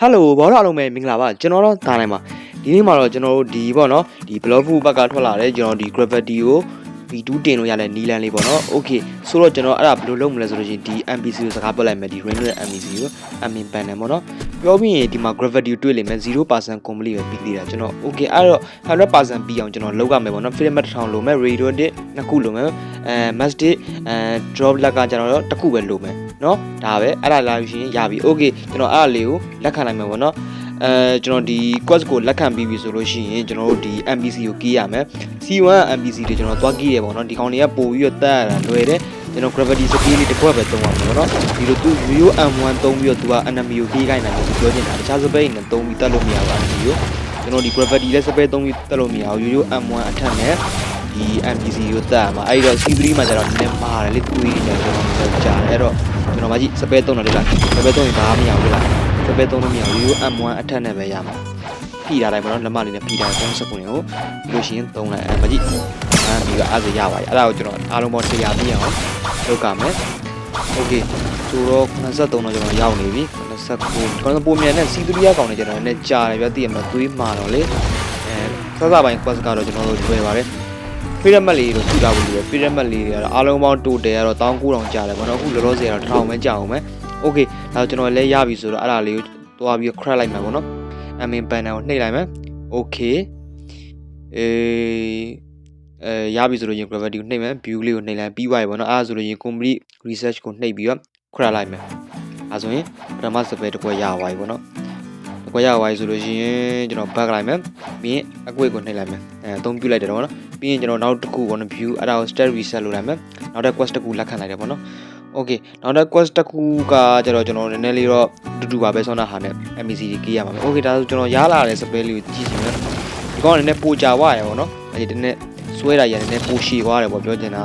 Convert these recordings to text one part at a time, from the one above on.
ဟယ်လိုဘောတော့အားလုံးပဲမင်္ဂလာပါကျွန်တော်တော့ဒါနိုင်ပါဒီနေ့မှာတော့ကျွန်တော်တို့ဒီပေါ့နော်ဒီ blog food ဘက်ကထွက်လာတဲ့ကျွန်တော်ဒီ gravity ကို V2 တင်လို့ရတဲ့နီလန်လေးပေါ့နော် okay ဆိုတော့ကျွန်တော်အဲ့ဒါဘယ်လိုလုပ်မလဲဆိုလို့ရှိရင်ဒီ MPC ကိုစကားပြောလိုက်မယ်ဒီ range ရဲ့ MPC ကို admin panel ပေါ့နော်ပြောပြီးရင်ဒီမှာ gravity ကိုတွေ့လိမ့်မယ်0% complete ပဲပြီးသေးတာကျွန်တော် okay အဲ့တော့100%ပြီးအောင်ကျွန်တော်လုပ်ရမယ်ပေါ့နော် frame တစ်ထောင်လိုမယ် radio တစ်နှစ်ခုလိုမယ်အဲ mask တစ်အဲ drop lag ကကျွန်တော်တော့တစ်ခုပဲလိုမယ် နော်ဒါပဲအဲ့ဒါလာလို့ရှိရင်ရပြီ okay ကျွန်တော်အဲ့ဒါလေးကိုလက်ခံနိုင်မယ်ပေါ့နော်အဲကျွန်တော်ဒီ quest ကိုလက်ခံပြီးပြီဆိုလို့ရှိရင်ကျွန်တော်တို့ဒီ MPC ကိုကြီးရမယ် C1 MPC တွေကျွန်တော်သွားကြီးရပေါ့နော်ဒီကောင်တွေကပို့ပြီးတော့တက်ရတာလွယ်တယ်ကျွန်တော် gravity scale လေးတစ်ခွက်ပဲသုံးရမှာပေါ့နော်ဒီလိုသူ Rio M1 သုံးပြီးတော့သူက enemy ကိုကြီးခိုင်းနိုင်တယ်ပြောချင်တာတခြားစပိတ်နဲ့သုံးပြီးတက်လို့မရဘူး enemy ကိုကျွန်တော်ဒီ gravity လည်းစပိတ်သုံးပြီးတက်လို့မရဘူး Rio M1 အထက်နဲ့ ဒီ MPC ကိုတက်ရမှာအဲ့တော့ C3 မှာကျတော့နည်းနည်းပါတယ်လေတွေးနေတယ်ကျွန်တော်ကြားတယ်အဲ့တော့ကျွန်တော်မကြည့်စပိတ်သုံးတယ်လေလားစပိတ်သုံးရင်ဘာမှမရဘူးလေလားစပိတ်သုံးလို့မရဘူး Rio M1 အထက်နဲ့ပဲရမှာဖိတာတိုင်းပေါ့နော်လက်မလေးနဲ့ဖိတာ30စက္ကန့်ကိုပြီးလို့ရှိရင်သုံးလိုက်အဲမကြည့်အာဒီကအဲ့ဒါရပါပြီအဲ့ဒါကိုကျွန်တော်အားလုံးပေါင်း100ပြည့်အောင်လုပ်ကြမယ်โอเคဆိုတော့93တော့ကျွန်တော်ရောက်နေပြီ29ကျွန်တော်ပုံမြန်နဲ့ C3 ရကောင်နေကျွန်တော်လည်းကြာတယ်ဗျသိရမှာသွေးမာတော့လေအဲစစပိုင်း quest ကတော့ကျွန်တော်တို့လွယ်ပါတယ် pyramid လေးတို့ထူတာဘူးလေ pyramid လေးတွေကတော့အားလုံးပေါင်း total ကတော့19000ကြာတယ်ဗောနော်အခုလောလောဆယ်ကတော့1000ပဲကြာအောင်မယ် okay ဒါကျွန်တော်လည်းရပြီဆိုတော့အဲ့ဒါလေးကိုတွားပြီး crack လိုက်မယ်ဗောနော် admin panel ကိုနှိပ်လိုက်မယ် okay အေးအဲရပြီဆိုလို့ရင် gravity ကိုနှိပ်မယ် view လေးကိုနှိပ်လိုက်ပြီးသွားပြီဗောနော်အဲ့ဒါဆိုလို့ရင် complete research ကိုနှိပ်ပြီးတော့ crack လိုက်မယ်အဲဆိုရင်ပထမစပယ်တစ်ခွက်ရသွားပြီဗောနော်တစ် ခွက်ရသွားပြီဆိုလို့ရှိရင်ကျွန်တော် back လိုက်မယ်ပြီးရင်အကွေ့ကိုနှိပ်လိုက်မယ်အဲအသုံးပြုလိုက်တယ်တော့ဗောနော်ပြီးရင်ကျွန်တော်နောက်တစ်ခုဗောနော် view အဲ့ဒါကို stat reset လုပ်လိုက်မယ်နောက်တစ် quest တစ်ခုလက်ခံလိုက်တယ်ဗောနော် okay နောက်တစ် quest တစ်ခုကကျတော့ကျွန်တော်နည်းနည်းလေးတော့တူတူပါပဲဆောင်းတာဟာနဲ့ MVC ကြီးကြီးရမှာပဲ okay ဒါဆိုကျွန်တော်ရလာတဲ့ spell လေးကိုကြည့်စီမယ်ဒီကောင်ကလည်းနည်းပိုကြွားရယ်ဗောနော်အဲဒီတနေ့ဆွဲတာရယ်နည်းပိုရှည်သွားတယ်ဗောပြောချင်တာ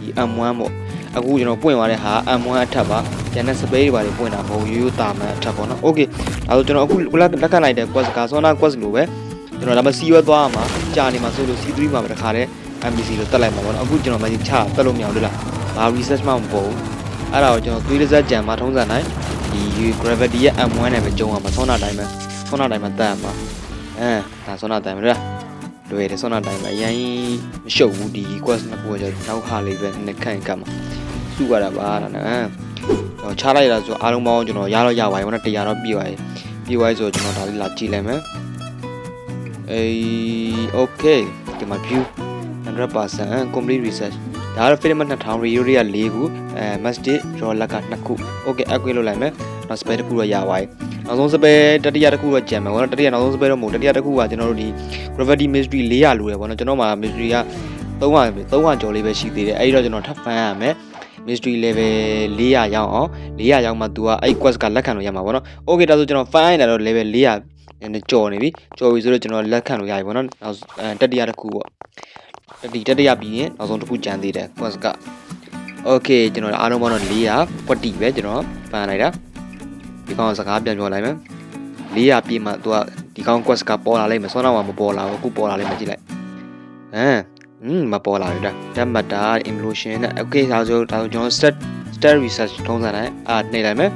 ဒီ M1 ပေါ့ အခုကျွန်တော်ပွင့်သွားတဲ့ဟာ M1 အထက်ပါကျန်တဲ့ spell တွေပါတွေပွင့်တာမဟုတ်ရိုးရိုးတာမှန်အထက်ပေါ့နော် okay ဒါဆိုကျွန်တော်အခုလက်လက်ခံလိုက်တဲ့ quest ကဆောင်းတာ quest လိုပဲကျွန်တော်ဒါမှစီရွက်သွားမှာကြာနေမှာဆိုလို့ C3 မှာပဲတခါတည်း MVC လို့တက်လိုက်မှာပေါ့နော်အခုကျွန်တော်မကြီးချတက်လို့မရဘူးလားဘာ research မှမပေါ်ဘူးအဲ့ဒါကိုကျွန်တော်သွေးတစ်စက်ကြံမှာထုံးစံတိုင်းဒီ gravity ရဲ့ M1 နဲ့ပဲကျုံအောင်မဆောနာတိုင်းပဲဆောနာတိုင်းမှာတက်ရမှာအဲဒါဆောနာတိုင်းပဲလားလွယ်တယ်ဆောနာတိုင်းပဲအရင်မရှုပ်ဘူးဒီ quest နှစ်ခုကကျတော့နောက်ဟာလေးပဲနှစ်ခန့်ကတ်မှာ စုရတာပါလားနော်ကျွန်တော်ချလိုက်တာဆိုအားလုံးပေါင်းကျွန်တော်ရတော့ရပါပြီဘောနော်100တော့ပြည့်သွားပြီပြည့်သွားပြီဆိုတော့ကျွန်တော်ဒါလေးလာကြည့်လိုက်မယ်အေး okay ဒီမှာ view 100% complete research ဒါကတော့ filament 2000 radio တွေက4ခုအဲ mastic raw လက်က2ခု okay အကွေးလုပ်လိုက်မယ်နောက် spare တစ်ခုတော့ရပါပြီနောက်ဆုံး spare တတိယတစ်ခုတော့ကြံမယ်ဘောနော်တတိယနောက်ဆုံး spare တော့မဟုတ်တတိယတစ်ခုကကျွန်တော်တို့ဒီ gravity mystery 400လိုရယ်ဘောနော်ကျွန်တော်မှာ mystery က300 300ကျော်လေးပဲရှိသေးတယ်အဲ့ဒီတော့ကျွန်တော်ထပ်ဖန်ရမယ် mystery level 400ရောက်အောင်400ရောက်မှ तू ကအဲ့ quest ကလက်ခံလို့ရမှာပေါ့နော် okay ဒါဆိုကျွန်တော် fine ရတော့ level 400နည်းကြော်နေပြီကြော်ပြီဆိုတော့ကျွန်တော်လက်ခံလို့ရပြီပေါ့နော်နောက်တတိယတစ်ခုပေါ့တတိတတိယပြီးရင်နောက်ဆုံးတစ်ခုကြံသေးတယ် quest က okay ကျွန်တော်အားလုံးပေါင်းတော့400ကွက်တီပဲကျွန်တော်ပန်လိုက်တာဒီကောင်စကားပြန်ပြောလိုက်မယ်400ပြည့်မှ तू ကဒီကောင် quest ကပေါ်လာလိမ့်မယ်ဆောင်းတော့မပေါ်လာဘူးအခုပေါ်လာလိမ့်မယ်ကြည့်လိုက်ဟမ် อืมမပေါ်လာဘူးတဲ့ဓာတ်မတာ emulsion နဲ့ okay ဒါဆိုဒါဆိုကျွန်တော် set step research ထုံးစံတိုင်းအာနှိပ်လိုက်မယ်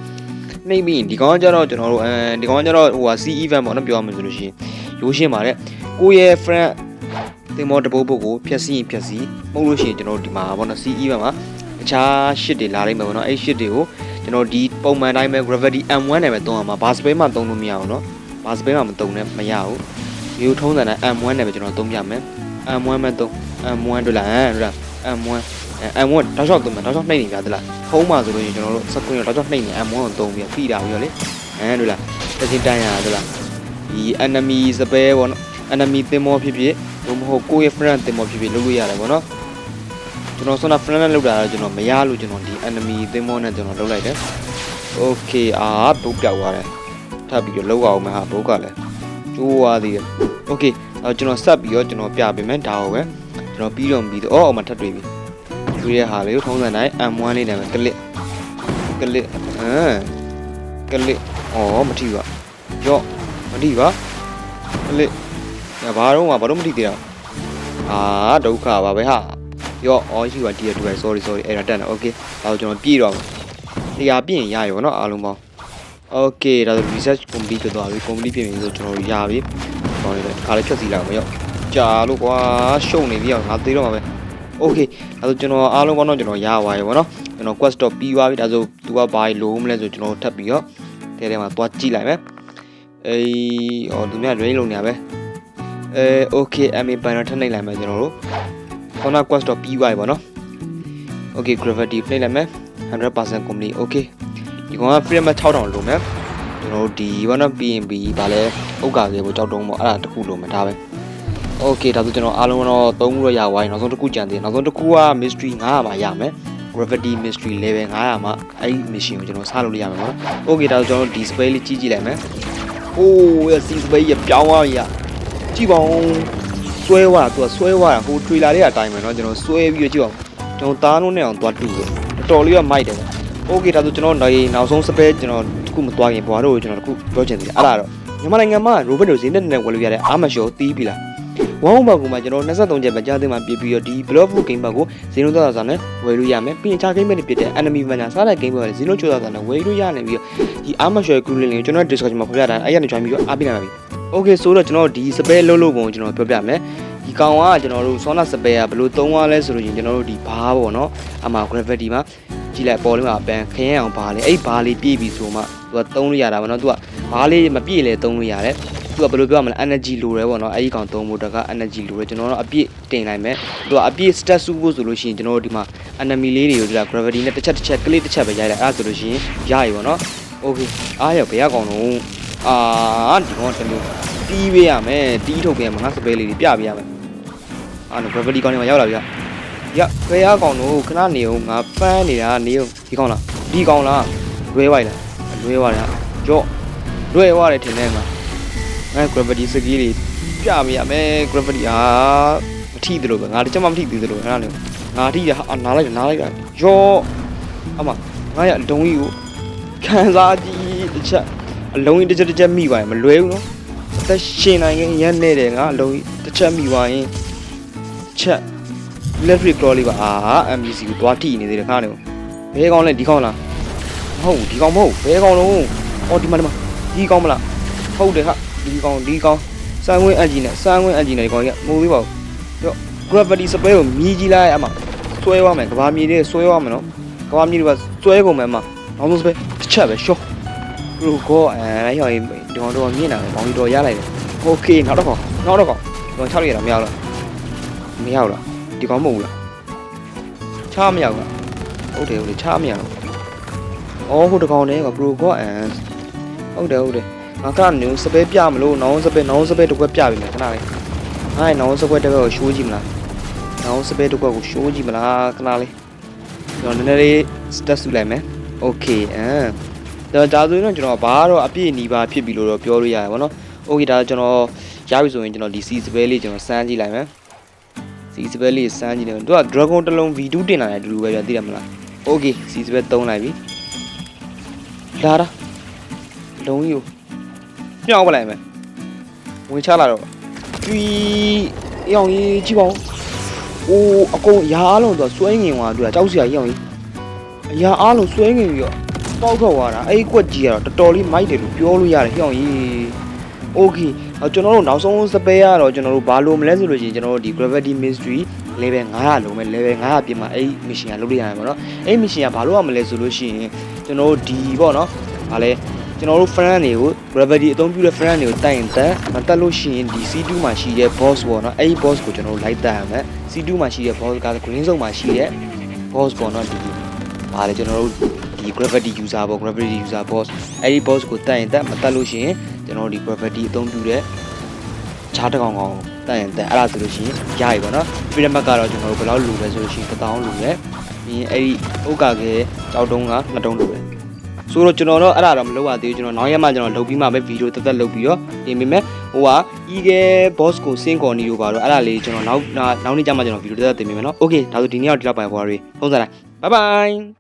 နှိပ်ပြီးဒီကောင်ကကျတော့ကျွန်တော်တို့အဲဒီကောင်ကကျတော့ဟိုဟာ C event ပေါ့နော်ပြောရမှာဆိုလို့ရှိရင်ရိုးရှင်းပါတဲ့ကိုရဲ့ friend တင်မောတပုတ်ပုတ်ကိုဖြက်စီးဖြက်စီးမှုတ်လို့ရှိရင်ကျွန်တော်တို့ဒီမှာပေါ့နော် C event မှာအခြား shit တွေလာလိုက်မယ်ပေါ့နော်အဲ့ shit တွေကိုကျွန်တော်ဒီပုံမှန်တိုင်းပဲ gravity M1 နဲ့ပဲသုံးရမှာ bar space မှာသုံးလို့မရဘူးနော် bar space မှာမသုံးနဲ့မရဘူးဒီလိုထုံးစံတိုင်း M1 နဲ့ပဲကျွန်တော်သုံးပြမယ် M1 မဲ့သုံး M1 တို့လားဟမ်တို့လား M1 အဲ M1 တောက်လျှောက်သုံးမယ်တောက်လျှောက်နှိမ့်နေကြသလားဖုံးမှာဆိုလို့ရင်ကျွန်တော်တို့ screen ကိုတောက်လျှောက်နှိမ့်နေ M1 ကိုသုံးပြီးဖိတာပြီးတော့လေဟမ်တို့လားတစ်ချင်းတန်းရတာတို့လားဒီ enemy spare ပေါ့နော် enemy သင်္ဘောဖြစ်ဖြစ်ဘို့မဟုတ်ကိုယ့်ရဲ့ friend သင်္ဘောဖြစ်ဖြစ်လုပ်လို့ရတယ်ပေါ့နော်ကျွန်တော်ဆွမ်းတာ friend နဲ့လုပ်တာတော့ကျွန်တော်မရလို့ကျွန်တော်ဒီ enemy သင်္ဘောနဲ့ကျွန်တော်လုပ်လိုက်တယ် okay အာဘုတ်ပြောက်သွားတယ်ထပ်ပြီးတော့လောက်အောင်မယ်ဟာဘုတ်ကလည်းကျိုးသွားသေးတယ် okay အဲကျွန်တော်ဆက်ပြီးတော့ကျွန်တော်ပြပေးမယ်ဒါဟုတ်ပဲ ကျွန်တော်ပြီးတော့ပြီးတော့အော်အမထပ်တွေ့ပြီတွေ့ရဟာလေးကိုထုံးစံတိုင်း M1 လေးနဲ့ပဲကလစ်ကလစ်ဟမ်ကလစ်အော်မထီပါကြော့မထီပါကလစ်ငါဘာတော့ဘာတော့မထီသေးတာအာဒုက္ခပါပဲဟာရော့အော်ရှိပါတီးရတူပဲ sorry sorry အဲ့ဒါတက်နေ okay ဒါတော့ကျွန်တော်ပြေးတော့တရားပြည့်ရင်ရရပါတော့အားလုံးပေါင်း okay ဒါဆို research complete ဖြစ်သွားပြီ complete ဖြစ်ပြီဆိုကျွန်တော်တို့ရပြီ။ကောင်းတယ်ခါလေးဖြတ်စီလိုက်အောင်မရော က်။ကြာလို့ကွာရှုံနေပြီအောင်ငါသေးတော့မှာပဲ okay ဒါဆိုကျွန်တော်အားလုံးကောင်းတော့ကျွန်တော်ရသွားပြီဗောနော်ကျွန်တော် quest တော့ပြီးသွားပြီဒါဆို तू ကဘာလို့မလဲဆိုကျွန်တော်ထပ်ပြီးတော့တဲထဲမှာသွားကြည့်လိုက်မယ်အေးဟောသူများ range လုံးနေရပဲအဲ okay MA banner ထပ်နှိပ်လိုက်မယ်ကျွန်တော်တို့ခေါနာ quest တော့ပြီးသွားပြီဗောနော် okay gravity နှိပ်လိုက်မယ်100% complete okay ဒီကောင်က frame 6000လုံးမယ်ကျွန်တော်တို့ဒီဘောနော် PNB ဗာလဲဥက္ကာကေပေါ့ကြောက်တုံးပေါ့အဲ့ဒါတစ်ခုလုံးမယ်ဒါပဲ โอเคဒါဆိုကျွန်တော်အားလုံးတော့သုံးခုတော့ရသွားပြီနောက်ဆုံးတစ်ခုကြံသေးတယ်နောက်ဆုံးတစ်ခုက mystery 900မှာရမယ် gravity mystery level 900မှာအဲ့ဒီ mission ကိုကျွန်တော်စလုပ်လို့ရမယ်နော်โอเคဒါဆိုကျွန်တော် display လေးကြီးကြည့်လိုက်မယ်အိုးရ display ရပြောင်းသွားပြီရကြည့်ပါဦးဆွဲသွားတာသူကဆွဲသွားတာဟို trailer လေးကအတိုင်းပဲเนาะကျွန်တော်ဆွဲပြီးတော့ကြည့်အောင်ကျွန်တော်သားလုံးနဲ့အောင်သွားတူတယ်တော်တော်လေးကမိုက်တယ်ဗျโอเคဒါဆိုကျွန်တော်နောက်နောက်ဆုံး spare ကျွန်တော်တစ်ခုမသွားခင်ဘွားတို့ကိုကျွန်တော်တစ်ခုပြောချင်တယ်အဲ့ဒါတော့မြန်မာနိုင်ငံမှာ robot တို့ဈေးနဲ့နဲ့ဝယ်လို့ရတဲ့အာမရှော်တီးပြီလား ဝမ်ဝမ်ဘတ်ကူမှာကျွန်တော်23ချက်ပဲကြားသိမှပြပြီးတော့ဒီ block food game ဘတ်ကိုဇီနိုသောတာစာနဲ့ဝယ်လို့ရမယ်ပြီးရင်ခြား game တွေဖြစ်တဲ့ enemy manager စားတဲ့ game ဘတ်ကိုဇီနိုချိုသာစာနဲ့ဝယ်လို့ရနိုင်ပြီးတော့ဒီ armor share group လေးကိုကျွန်တော် discussion မှာဖော်ပြတာအဲ့ရနေ join ပြီးတော့အားပေးနိုင်ပါပြီ okay ဆိုတော့ကျွန်တော်ဒီ spare လုံးလုံးပုံကိုကျွန်တော်ပြောပြမယ်ဒီကောင်ကကျွန်တော်တို့ Sona spare ကဘယ်လိုသုံးရလဲဆိုလို့ရင်ကျွန်တော်တို့ဒီဘားပေါ့နော်အမှာ gravity မှာကြည့်လိုက်ပေါ်လေးမှာပန်ခရင်အောင်ဘားလေးအဲ့ဘားလေးပြည့်ပြီဆိုမှသူကသုံးလို့ရတာပေါ့နော်သူကဘားလေးမပြည့်လဲသုံးလို့ရတယ် သူကဘယ်လိုပြောရမလဲ energy လိုတယ်ပေါ့နော်အဲဒီကောင်သုံးဖို့တက energy လိုတယ်ကျွန်တော်တို့အပြည့်တင်လိုက်မယ်သူကအပြည့် stat စုဖို့ဆိုလို့ရှိရင်ကျွန်တော်တို့ဒီမှာ enemy လေးတွေကိုဒီက gravity နဲ့တစ်ချက်တစ်ချက် click တစ်ချက်ပဲရိုက်လိုက်အဲ့ဒါဆိုလို့ရှိရင်ရပြီပေါ့နော် okay အားရဘယ်ရကောင်တော့အာဒီကောင်တမျိုးတီးပေးရမယ်တီးထုတ်ပေးရမယ်ငါစပယ်လေးတွေပြပေးရမယ်အာနော် gravity ကောင်တွေမှာရောက်လာပြီရဘယ်ရကောင်တော့ခဏနေအောင်ငါပန်းနေတာနေအောင်ဒီကောင်လားဒီကောင်လားလွဲသွားလားလွဲသွားတယ်ကြော့လွဲသွားတယ်ထင်တယ်ငါ အဲ gravity skill တွေပြမရမယ် gravity အာမထိသလိုပဲငါတချက်မှမထိသေးသလိုအဲ့ဒါလေငါထိရဟာနားလိုက်နားလိုက်တာရောအမငါရအလုံးကြီးကိုခံစားကြည့်တစ်ချက်အလုံးကြီးတစ်ချက်တစ်ချက်မိပါရင်မလွဲဘူးနော်အသက်ရှင်နိုင်ရင်ရမ်းနေတယ်ငါအလုံးကြီးတစ်ချက်မိပါရင်ချက် electric claw လေးပါအာ MBC ကိုတွားထိနေသေးတယ်ခါနေဘဲကောင်းလဲဒီကောင်းလားမဟုတ်ဒီကောင်းမဟုတ်ဘဲကောင်းလုံးအော်ဒီမှာဒီမှာဒီကောင်းမလားဟုတ်တယ်ဟာ ဒီကောင်ဒီကောင်စမ်းဝင်းအန်ဂျီနဲ့စမ်းဝင်းအန်ဂျီနဲ့ဒီကောင်ကြီးကမဟုတ်သေးပါဘူးပြော gravity spray ကိုမြည်ကြည့်လိုက်အမဆွဲသွားမယ်ကဘာမြေတွေဆွဲသွားမယ်နော်ကဘာမြေတွေကဆွဲကုန်မယ်အမနောက်ဆုံး spray တစ်ချက်ပဲရှော့ဘရိုကောအဲရောင်းဒီကောင်တော့မြင်လာတယ်ဘောင်းကြီးတော့ရလိုက်တယ်โอเคနောက်တော့ကောင်နောက်တော့ကောင်ဒီကောင်6ရတာမရဘူးလားမရဘူးလားဒီကောင်မဟုတ်ဘူးလားချားမရဘူးလားဟုတ်တယ်ဟုတ်တယ်ချားမရဘူးအော်ဟိုတကောင်နဲ့ကဘရိုကောအန်ဟုတ်တယ်ဟုတ်တယ် ငါကနေစပယ်ပြမလို့နောင်စပယ်နောင်စပယ်တစ်ခွက်ပြပြီမယ်ခဏလေးငါ့နောင်စပယ်တစ်ခွက်ကိုရှိုးကြည့်မလားနောင်စပယ်တစ်ခွက်ကိုရှိုးကြည့်မလားခဏလေးကျွန်တော်နည်းနည်းလေး stat စုလိုက်မယ် okay အမ်ဒါဒါဆိုရင်တော့ကျွန်တော်ဘာတော့အပြည့်နီးပါဖြစ်ပြီလို့တော့ပြောလို့ရတယ်ဗောနော် okay ဒါကျွန်တော်ရပြီဆိုရင်ကျွန်တော်ဒီ C စပယ်လေးကျွန်တော်စမ်းကြည့်လိုက်မယ် C စပယ်လေးစမ်းကြည့်တယ်သူက dragon တစ်လုံး V2 တင်လာတယ်အတူတူပဲပြသိတယ်မလား okay C စပယ်သုံးလိုက်ပြီလာတာလုံးကြီးကို ညှောက်ပလိုက်မယ်ဝင်ချလာတော့ကျွီအယောင်ကြီးကြည့်ပါဦးအိုးအကုန်ရာအားလုံးသူကစွဲငင်သွားသူကကြောက်စရာကြီးအောင်ကြီးအရာအားလုံးစွဲငင်ပြီးတော့ပေါက်ထွက်သွားတာအဲ့ဒီကွက်ကြီးကတော့တော်တော်လေးမိုက်တယ်လို့ပြောလို့ရတယ်ဟျောင်ကြီးโอเคအဲ့ကျွန်တော်တို့နောက်ဆုံးစပယ်ကတော့ကျွန်တော်တို့ဘာလို့မလဲဆိုလို့ရှိရင်ကျွန်တော်တို့ဒီ gravity mystery level 900လုံးပဲ level 900ပြင်မှာအဲ့ဒီ mission ကလုပ်လို့ရတယ်ပေါ့နော်အဲ့ဒီ mission ကဘာလို့ရမလဲဆိုလို့ရှိရင်ကျွန်တော်တို့ဒီပေါ့နော်ဗာလဲ ကျွန်တော်တို့ friend တွေကို gravity အသုံးပြုတဲ့ friend တွေကိုတိုက်ရင်တက်မတက်လို့ရှိရင်ဒီ C2 မှာရှိတဲ့ boss ပေါ့နော်အဲ့ဒီ boss ကိုကျွန်တော်တို့လိုက်တက်ရမယ် C2 မှာရှိတဲ့ boss က green zone မှာရှိတဲ့ boss ပေါ့နော်ဒီဘာလဲကျွန်တော်တို့ဒီ gravity user ပေါ့ gravity user boss အဲ့ဒီ boss ကိုတက်ရင်တက်မတက်လို့ရှိရင်ကျွန်တော်တို့ဒီ gravity အသုံးပြုတဲ့ခြားတစ်ကောင်ကောင်တက်ရင်တက်အဲ့ဒါဆိုလို့ရှိရင်ရပြီပေါ့နော် pyramid ကတော့ကျွန်တော်တို့ဘယ်လောက်လူလဲဆိုလို့ရှိရင်1000လူလဲပြီးရင်အဲ့ဒီဥက္ကာကဲကြောက်တုံးက2တုံးလူပဲ ဆိုတော့ကျွန်တော်တော့အဲ့ဒါတော့မလုပ်ရသေးဘူးကျွန်တော်နောက်ရက်မှကျွန်တော်လုပ်ပြီးမှပဲဗီဒီယိုတက်တက်လုပ်ပြီးတော့တင်ပေးမယ်ဟိုက Eagle Boss ကိုစင်းကော်နီတို့ပါတော့အဲ့ဒါလေးကျွန်တော်နောက်နောက်နေ့ကျမှကျွန်တော်ဗီဒီယိုတက်တက်တင်ပေးမယ်နော်โอเคဒါဆိုဒီနေ့တော့ဒီလောက်ပါပဲဘွားတွေဖုန်းစားလိုက် bye bye